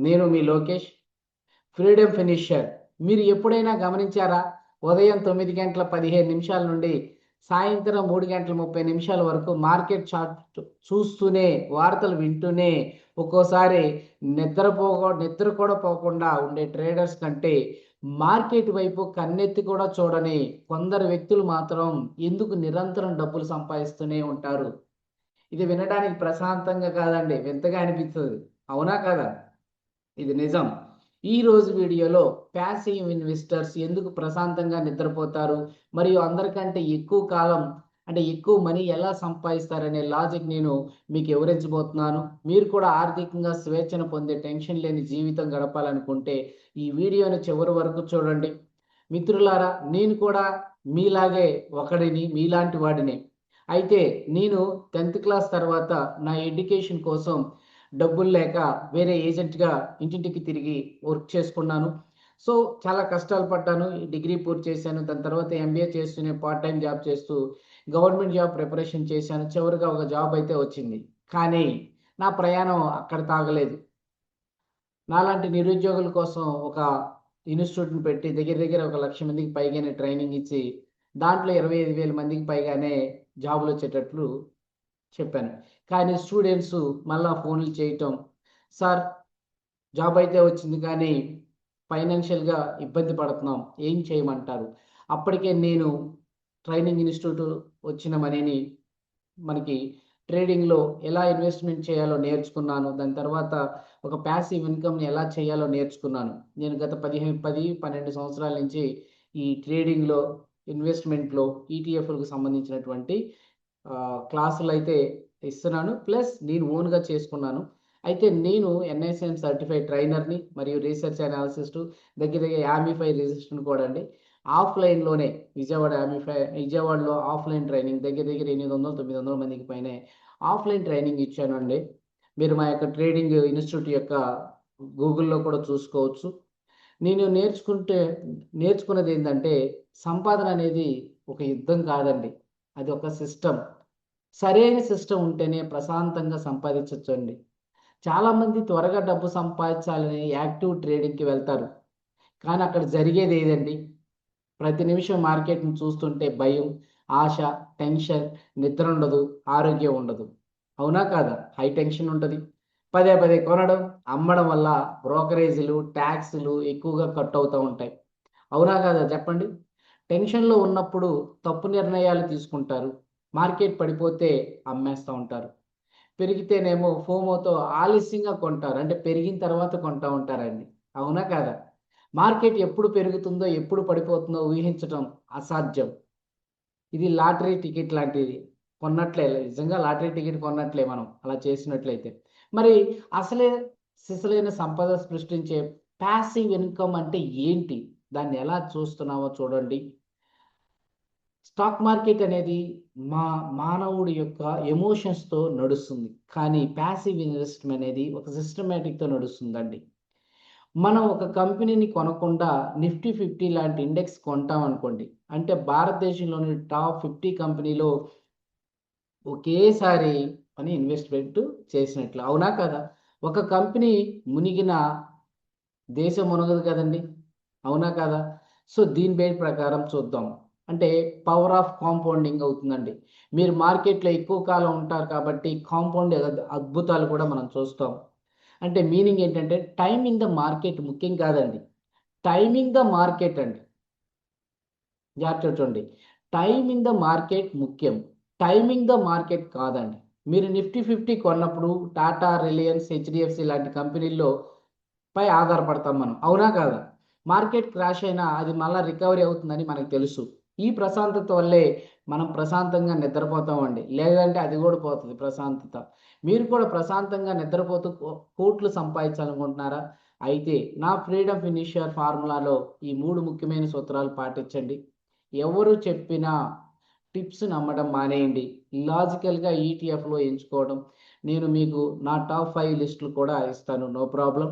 నేను మీ Lokesh. Freedom finisher. మీరు ఎప్పుడైనా గమనించారా? ఉదయం తొమ్మిది గంటల పదిహేను నిమిషాల నుండి సాయంత్రం మూడు గంటల ముప్పై నిమిషాల వరకు మార్కెట్ చార్ట్ చూస్తూనే వార్తలు వింటూనే ఒక్కోసారి నిద్రపో నిద్ర కూడా పోకుండా ఉండే ట్రేడర్స్ కంటే మార్కెట్ వైపు కన్నెత్తి కూడా చూడని కొందరు వ్యక్తులు మాత్రం ఎందుకు నిరంతరం డబ్బులు సంపాదిస్తూనే ఉంటారు? ఇది వినడానికి ప్రశాంతంగా కాదండి వింతగా అనిపిస్తుంది. అవునా కదా? ఇది నిజం. ఈ రోజు వీడియోలో ప్యాసివ్ ఇన్వెస్టర్స్ ఎందుకు ప్రశాంతంగా నిద్రపోతారు? మరియు అందరికంటే ఎక్కువ కాలం అంటే ఎక్కువ మనీ ఎలా సంపాదిస్తారనే లాజిక్ నేను మీకు వివరించబోతున్నాను. మీరు కూడా ఆర్థికంగా స్వేచ్ఛను పొందే టెన్షన్ లేని జీవితం గడపాలనుకుంటే ఈ వీడియోని చివరి వరకు చూడండి. మిత్రులారా నేను కూడా మీలాగే ఒకడిని మీలాంటి వాడిని. అయితే నేను టెన్త్ క్లాస్ తర్వాత నా ఎడ్యుకేషన్ కోసం డబ్బులు లేక వేరే ఏజెంట్గా ఇంటింటికి తిరిగి వర్క్ చేసుకున్నాను. సో చాలా కష్టాలు పడ్డాను. డిగ్రీ పూర్తి చేశాను. దాని తర్వాత ఎంబీఏ చేస్తూనే పార్ట్ టైం జాబ్ చేస్తూ గవర్నమెంట్ జాబ్ ప్రిపరేషన్ చేశాను. చివరిగా ఒక జాబ్ అయితే వచ్చింది. కానీ నా ప్రయాణం అక్కడ తాగలేదు. నాలాంటి నిరుద్యోగుల కోసం ఒక ఇన్స్టిట్యూట్ని పెట్టి దగ్గర దగ్గర ఒక లక్ష మందికి పైగానే ట్రైనింగ్ ఇచ్చి దాంట్లో ఇరవై ఐదు వేల మందికి పైగానే జాబులు వచ్చేటట్లు చెప్పాను. కానీ స్టూడెంట్స్ మళ్ళా ఫోన్లు చేయటం. సార్ జాబ్ అయితే వచ్చింది కానీ ఫైనాన్షియల్గా ఇబ్బంది పడుతున్నాం. ఏం చేయమంటారు? అప్పటికే నేను ట్రైనింగ్ ఇన్స్టిట్యూట్ వచ్చిన మనీని మనకి ట్రేడింగ్లో ఎలా ఇన్వెస్ట్మెంట్ చేయాలో నేర్చుకున్నాను. దాని తర్వాత ఒక ప్యాసివ్ ఇన్కమ్ని ఎలా చేయాలో నేర్చుకున్నాను. నేను గత పదిహేను పది పన్నెండు సంవత్సరాల నుంచి ఈ ట్రేడింగ్లో ఇన్వెస్ట్మెంట్లో ఈటీఎఫ్లకు సంబంధించినటువంటి క్లాసులు అయితే ఇస్తున్నాను. ప్లస్ నేను ఓన్గా చేసుకున్నాను. అయితే నేను ఎన్ఐసిఎం సర్టిఫైడ్ ట్రైనర్ని మరియు రీసెర్చ్ అనాలిసిస్ట్ దగ్గర దగ్గర యామిఫై రిజిస్టర్ని కూడా అండి. ఆఫ్లైన్లోనే విజయవాడ యామిఫై విజయవాడలో ఆఫ్లైన్ ట్రైనింగ్ దగ్గర దగ్గర ఎనిమిది వందల తొమ్మిది వందల మందికి పైన ఆఫ్లైన్ ట్రైనింగ్ ఇచ్చాను అండి మీరు మా యొక్క ట్రేడింగ్ ఇన్స్టిట్యూట్ యొక్క గూగుల్లో కూడా చూసుకోవచ్చు. నేను నేర్చుకుంటే నేర్చుకున్నది ఏంటంటే సంపాదన అనేది ఒక యుద్ధం కాదండి. అది ఒక సిస్టమ్. సరైన సిస్టమ్ ఉంటేనే ప్రశాంతంగా సంపాదించవచ్చు అండి చాలామంది త్వరగా డబ్బు సంపాదించాలని యాక్టివ్ ట్రేడింగ్కి వెళ్తారు. కానీ అక్కడ జరిగేది ఏదండి? ప్రతి నిమిషం మార్కెట్ని చూస్తుంటే భయం ఆశ టెన్షన్ నిద్ర ఉండదు ఆరోగ్యం ఉండదు. అవునా కాదా? హై టెన్షన్ ఉంటుంది. పదే పదే కొనడం అమ్మడం వల్ల బ్రోకరేజీలు ట్యాక్స్లు ఎక్కువగా కట్ అవుతూ ఉంటాయి. అవునా కాదా? చెప్పండి. టెన్షన్లో ఉన్నప్పుడు తప్పు నిర్ణయాలు తీసుకుంటారు. మార్కెట్ పడిపోతే అమ్మేస్తూ ఉంటారు. పెరిగితేనేమో ఫోమోతో ఆలస్యంగా కొంటారు. అంటే పెరిగిన తర్వాత కొంటా ఉంటారండి. అవునా కాదా? మార్కెట్ ఎప్పుడు పెరుగుతుందో ఎప్పుడు పడిపోతుందో ఊహించడం అసాధ్యం. ఇది లాటరీ టికెట్ లాంటిది. కొన్నట్లే నిజంగా లాటరీ టికెట్ కొన్నట్లే మనం అలా చేసినట్లయితే. మరి అసలే సిసలైన సంపద సృష్టించే ప్యాసివ్ ఇన్కమ్ అంటే ఏంటి? దాన్ని ఎలా చూస్తున్నామో చూడండి. స్టాక్ మార్కెట్ అనేది మా మానవుడి యొక్క ఎమోషన్స్తో నడుస్తుంది. కానీ ప్యాసివ్ ఇన్వెస్ట్మెంట్ అనేది ఒక సిస్టమేటిక్తో నడుస్తుందండి. మనం ఒక కంపెనీని కొనకుండా నిఫ్టీ ఫిఫ్టీ లాంటి ఇండెక్స్ కొంటాం అనుకోండి. అంటే భారతదేశంలోని టాప్ ఫిఫ్టీ కంపెనీలో ఒకేసారి అని ఇన్వెస్ట్మెంట్ చేసినట్లు. అవునా కదా? ఒక కంపెనీ మునిగిన దేశం మునగదు కదండి. అవునా కదా? సో దీని పేరు ప్రకారం చూద్దాం. అంటే పవర్ ఆఫ్ కాంపౌండింగ్ అవుతుందండి. మీరు మార్కెట్లో ఎక్కువ కాలం ఉంటారు కాబట్టి కాంపౌండ్ అద్భుతాలు కూడా మనం చూస్తాం. అంటే మీనింగ్ ఏంటంటే టైం ఇన్ ద మార్కెట్ ముఖ్యం కాదండి. టైమింగ్ ద మార్కెట్ అండి. జాగ్రత్త చూడండి. టైం ఇన్ ద మార్కెట్ ముఖ్యం. టైమింగ్ ద మార్కెట్ కాదండి. మీరు నిఫ్టీ ఫిఫ్టీ కొన్నప్పుడు టాటా రిలయన్స్ హెచ్డిఎఫ్సి లాంటి కంపెనీల్లో పై ఆధారపడతాం మనం. అవునా కాదా? మార్కెట్ క్రాష్ అయినా అది మళ్ళీ రికవరీ అవుతుందని మనకు తెలుసు. ఈ ప్రశాంతత వల్లే మనం ప్రశాంతంగా నిద్రపోతామండి. లేదంటే అది కూడా పోతుంది ప్రశాంతత. మీరు కూడా ప్రశాంతంగా నిద్రపోతూ కోట్లు సంపాదించాలనుకుంటున్నారా? అయితే నా ఫ్రీడమ్ ఫినిషర్ ఫార్ములాలో ఈ మూడు ముఖ్యమైన సూత్రాలు పాటించండి. ఎవరు చెప్పినా టిప్స్ నమ్మడం మానేయండి. లాజికల్గా ఈటీఎఫ్లో ఎంచుకోవడం నేను మీకు నా టాప్ ఫైవ్ లిస్టులు కూడా ఇస్తాను. No problem.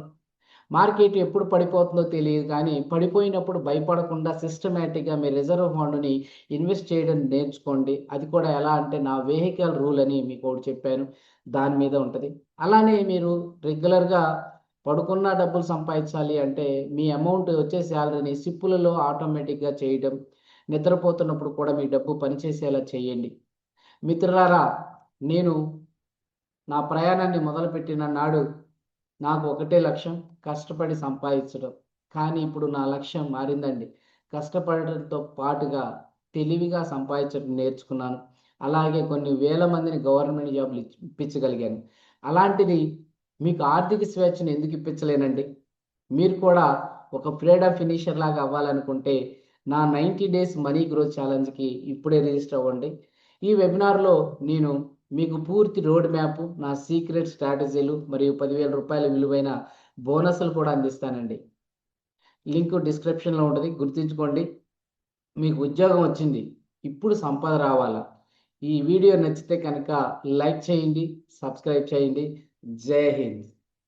మార్కెట్ ఎప్పుడు పడిపోతుందో తెలియదు కానీ పడిపోయినప్పుడు భయపడకుండా సిస్టమేటిక్గా మీ రిజర్వ్ ఫండ్ని ఇన్వెస్ట్ చేయడం నేర్చుకోండి. అది కూడా ఎలా అంటే నా వెహికల్ రూల్ అని మీకు ఒకటి చెప్పాను. దాని మీద ఉంటుంది. అలానే మీరు రెగ్యులర్గా పడుకున్న డబ్బులు సంపాదించాలి అంటే మీ అమౌంట్ వచ్చే శాలరీని సిప్పులలో ఆటోమేటిక్గా చేయడం. నిద్రపోతున్నప్పుడు కూడా మీ డబ్బు పనిచేసేలా చేయండి. మిత్రులారా నేను నా ప్రయాణాన్ని మొదలుపెట్టిన నాడు నాకు ఒకటే లక్ష్యం కష్టపడి సంపాదించడం. కానీ ఇప్పుడు నా లక్ష్యం మారిందండి. కష్టపడటంతో పాటుగా తెలివిగా సంపాదించడం నేర్చుకున్నాను. అలాగే కొన్ని వేల మందిని గవర్నమెంట్ జాబ్లు ఇప్పించగలిగాను. అలాంటిది మీకు ఆర్థిక స్వేచ్ఛను ఎందుకు ఇప్పించలేనండి? మీరు కూడా ఒక ఫ్రీడమ్ ఫినిషర్ లాగా అవ్వాలనుకుంటే నా నైంటీ డేస్ మనీ గ్రోత్ ఛాలెంజ్కి ఇప్పుడే రిజిస్టర్ అవ్వండి. ఈ వెబినార్లో నేను మీకు పూర్తి రోడ్ మ్యాప్ నా సీక్రెట్ స్ట్రాటజీలు మరియు పదివేల రూపాయల విలువైన బోనస్లు కూడా అందిస్తానండి. లింక్ డిస్క్రిప్షన్లో ఉంటుంది. గుర్తుంచుకోండి మీకు ఉద్యోగం వచ్చింది ఇప్పుడు సంపద రావాలా. ఈ వీడియో నచ్చితే కనుక లైక్ చేయండి సబ్స్క్రైబ్ చేయండి. జై హింద్.